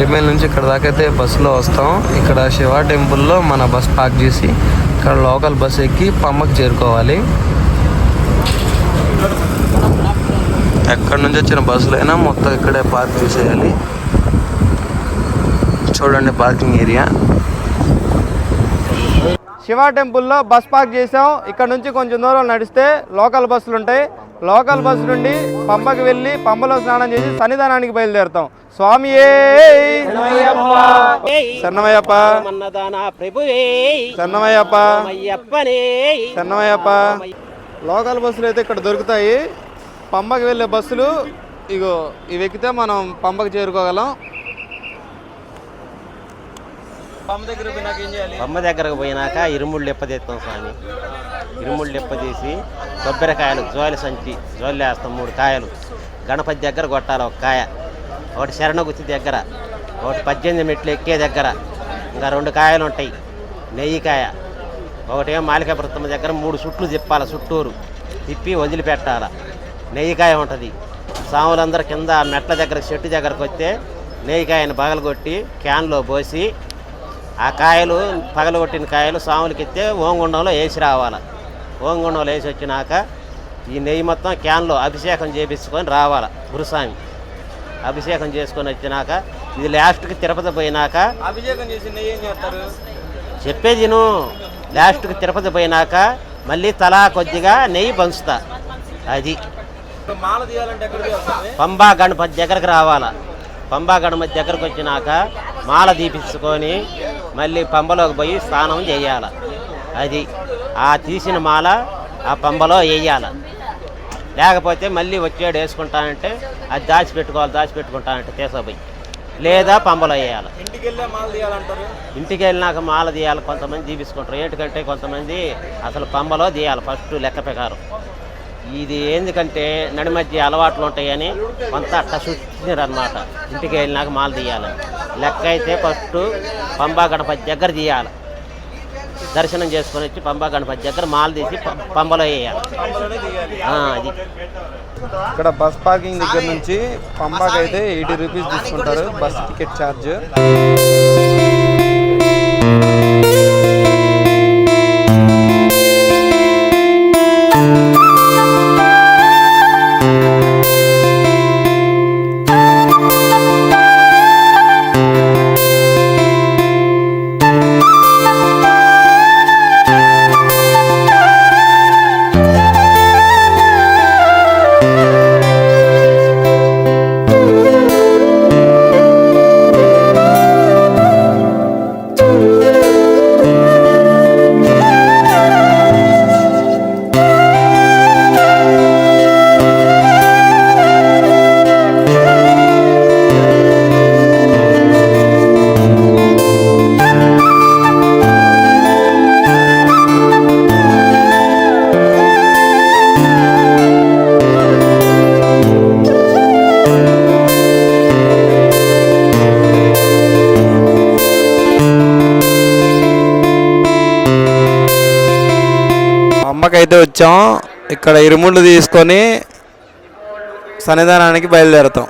ఎరిమేల నుంచి ఇక్కడ దాకా అయితే బస్సులో వస్తాం. ఇక్కడ శివ టెంపుల్లో మన బస్ పార్క్ చేసి ఇక్కడ లోకల్ బస్ ఎక్కి పమ్మకి చేరుకోవాలి. ఎక్కడి నుంచి వచ్చిన బస్సులైనా మొత్తం ఇక్కడే పార్క్ చేసేయాలి. చూడండి పార్కింగ్ ఏరియా. శివ టెంపుల్లో బస్ పార్క్ చేసాం. ఇక్కడ నుంచి కొంచెం దూరం నడిస్తే లోకల్ బస్సులు ఉంటాయి. లోకల్ బస్సు నుండి పంపకి వెళ్ళి పంపలో స్నానం చేసి సన్నిధానానికి బయలుదేరుతాం. స్వామి సన్నమయ్యప్ప! ప్రభువే! సన్నమయ్యప్ప! సన్నమయ్యప్ప! లోకల్ బస్సులు అయితే ఇక్కడ దొరుకుతాయి. పంపకి వెళ్ళే బస్సులు ఇగో ఇవి ఎక్కితే మనం పంపకి చేరుకోగలం పంప దగ్గర పోయినాక ఏం చేయాలి బొమ్మ దగ్గరకు పోయినాక ఇరుముళ్ళు లెప్పదేస్తాం స్వామి. ఇరుముళ్ళు ఎప్పదీసి కొబ్బరికాయలు జోలి సంచి జోలి వేస్తాం మూడు కాయలు. గణపతి దగ్గర కొట్టాలి ఒక కాయ. ఒకటి శరణగుత్తి దగ్గర ఒకటి పద్దెనిమిది మెట్లు ఎక్కే దగ్గర. ఇంకా రెండు కాయలు ఉంటాయి. నెయ్యి కాయ. ఒకటేమో మాలికాపురత్తమ్మ దగ్గర మూడు చుట్లు తిప్పాలి చుట్టూరు. తిప్పి వదిలిపెట్టాలి. నెయ్యికాయ ఉంటుంది. సాములందరూ కింద మెట్ల దగ్గర చెట్టు దగ్గరకు వస్తే నెయ్యికాయని పగలగొట్టి క్యాన్లో పోసి ఆ కాయలు పగలగొట్టిన కాయలు సాములకి ఎత్తే ఓంగుండంలో వేసి రావాలి. ఓంగుండంలో వేసి వచ్చినాక ఈ నెయ్యి మొత్తం క్యాన్లో అభిషేకం చేపించుకొని రావాలి గురుస్వామి. అభిషేకం చేసుకొని వచ్చినాక ఇది లాస్ట్కి తిరుపతి పోయినాక అభిషేకం చేసి నెయ్యి ఏం చేస్తారు? చెప్పేది నువ్వు లాస్ట్కి తిరుపతి పోయినాక మళ్ళీ తలా కొద్దిగా నెయ్యి పంచుతా. అది. పంబా గణపతి దగ్గరకు రావాలా. పంబా గణపతి దగ్గరకు వచ్చినాక మాల దీపించుకొని మళ్ళీ పంబలోకి పోయి స్నానం చేయాల. అది ఆ తీసిన మాల ఆ పంబలో వేయాల. లేకపోతే మళ్ళీ వచ్చేడు వేసుకుంటానంటే అది దాచిపెట్టుకోవాలి దాచిపెట్టుకుంటానంటే తీసపోయి లేదా పంబలో వేయాలి. ఇంటికి వెళ్ళినాక మాల తీయాలి కొంతమంది దీపించుకుంటారు ఏంటికంటే కొంతమంది అసలు పంబలో తీయాలి ఫస్ట్ లెక్క ప్రకారం. ఇది ఎందుకంటే నడి మధ్య అలవాట్లు ఉంటాయని కొంత అట్ట సృష్టించారు అనమాట ఇంటికి వెళ్ళినాక మాల తీయాలని లెక్క అయితే ఫస్ట్ పంబా గణపతి దగ్గర తీయాలి. దర్శనం చేసుకొని వచ్చి పంబా గణపతి దగ్గర మాల తీసి పంబలో వేయాలి. ఆ, అది. ఇక్కడ బస్ పార్కింగ్ దగ్గర నుంచి పంపాకి అయితే ఎయిటీ రూపీస్ తీసుకుంటారు. Bus ticket charge. అయితే వచ్చాం. ఇక్కడ ఇరుముళ్ళు తీసుకొని సన్నిధానానికి బయలుదేరుతాం.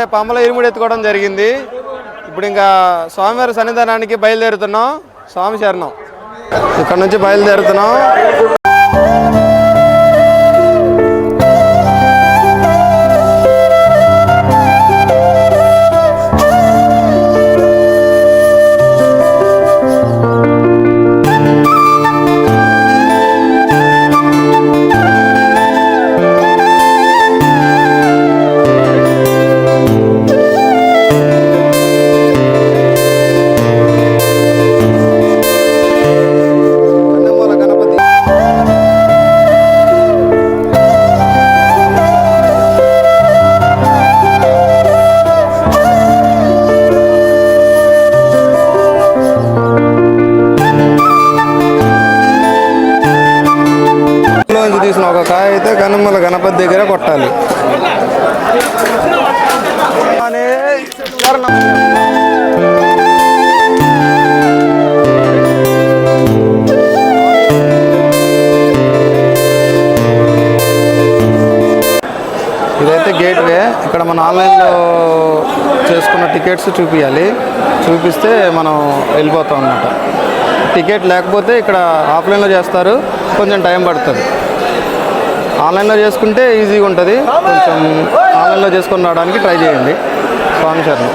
ఇప్పుడే పంపల ఇరుముడు ఎత్తుకోవడం జరిగింది. ఇప్పుడు ఇంకా స్వామివారి సన్నిధానానికి బయలుదేరుతున్నాం. స్వామి శరణం. ఇక్కడ నుంచి బయలుదేరుతున్నాం. కనుమల దగ్గర కొట్టాలి. ఇదైతే గేట్ వే ఇక్కడ మనం ఆన్లైన్లో చేసుకున్న టికెట్స్ చూపించాలి చూపిస్తే మనం వెళ్ళిపోతాం అన్నమాట. టికెట్ లేకపోతే ఇక్కడ ఆఫ్లైన్లో చేస్తారు. కొంచెం టైం పడుతుంది. ఆన్లైన్లో చేసుకుంటే ఈజీగా ఉంటుంది. కొంచెం ఆన్లైన్లో చేసుకొని రావడానికి ట్రై చేయండి. స్వామి శరణం.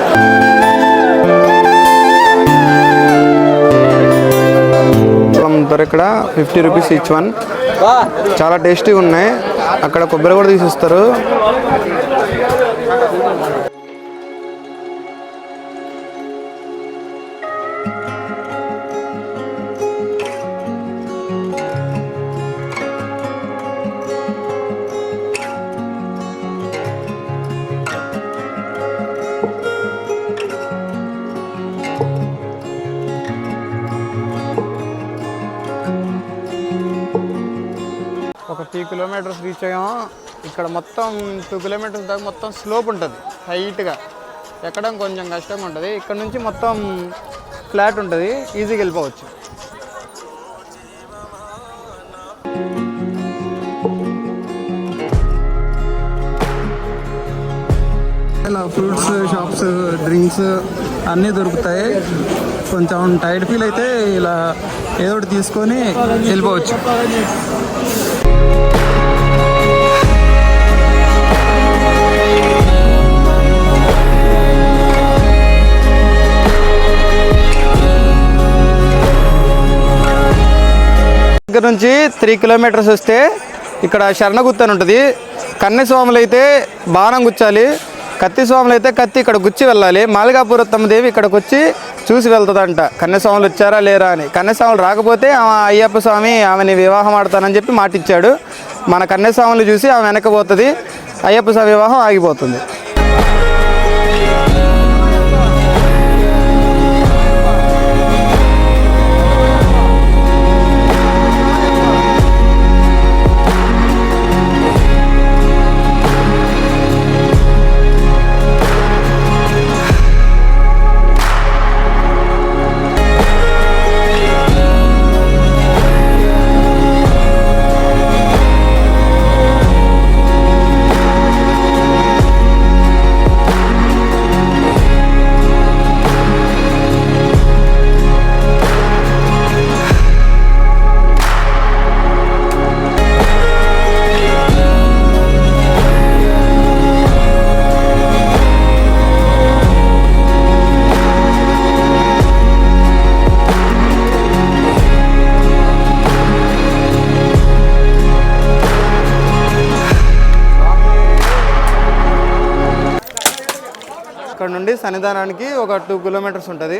ఇక్కడ ఫిఫ్టీ రూపీస్ ఈచ్ వన్ చాలా టేస్టీగా ఉన్నాయి. అక్కడ కొబ్బరి కూడా తీసిస్తారు. త్రీ కిలోమీటర్స్ రీచ్ అయ్యాము ఇక్కడ మొత్తం టూ కిలోమీటర్స్ దాకా మొత్తం స్లోప్ ఉంటుంది హైట్గా ఎక్కడం కొంచెం కష్టంగా ఉంటుంది. ఇక్కడ నుంచి మొత్తం ఫ్లాట్ ఉంటుంది ఈజీగా వెళ్ళిపోవచ్చు. ఇలా ఫ్రూట్స్ షాప్స్ డ్రింక్స్ అన్నీ దొరుకుతాయి. కొంచెం టైట్ ఫీల్ అయితే ఇలా ఏదో ఒకటి తీసుకొని వెళ్ళిపోవచ్చు. దగ్గర నుంచి త్రీ కిలోమీటర్స్ వస్తే ఇక్కడ శరణగుత్తి అని ఉంటుంది. కన్యస్వాములు అయితే బాణం గుచ్చాలి. కత్తి స్వాములు అయితే కత్తి ఇక్కడ గుచ్చి వెళ్ళాలి. మాలికాపురత్తమ్మ దేవి ఇక్కడికి వచ్చి చూసి వెళ్తుందంట. కన్యస్వాములు వచ్చారా లేరా అని. కన్యస్వాములు రాకపోతే ఆమె అయ్యప్ప స్వామి ఆమెని వివాహం ఆడతానని చెప్పి మాటిచ్చాడు. మన కన్యస్వాములు చూసి ఆమె వెనకపోతుంది అయ్యప్ప స్వామి వివాహం ఆగిపోతుంది. అక్కడ నుండి సన్నిధానానికి ఒక టూ కిలోమీటర్స్ ఉంటుంది.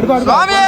స్వామి స్వామి!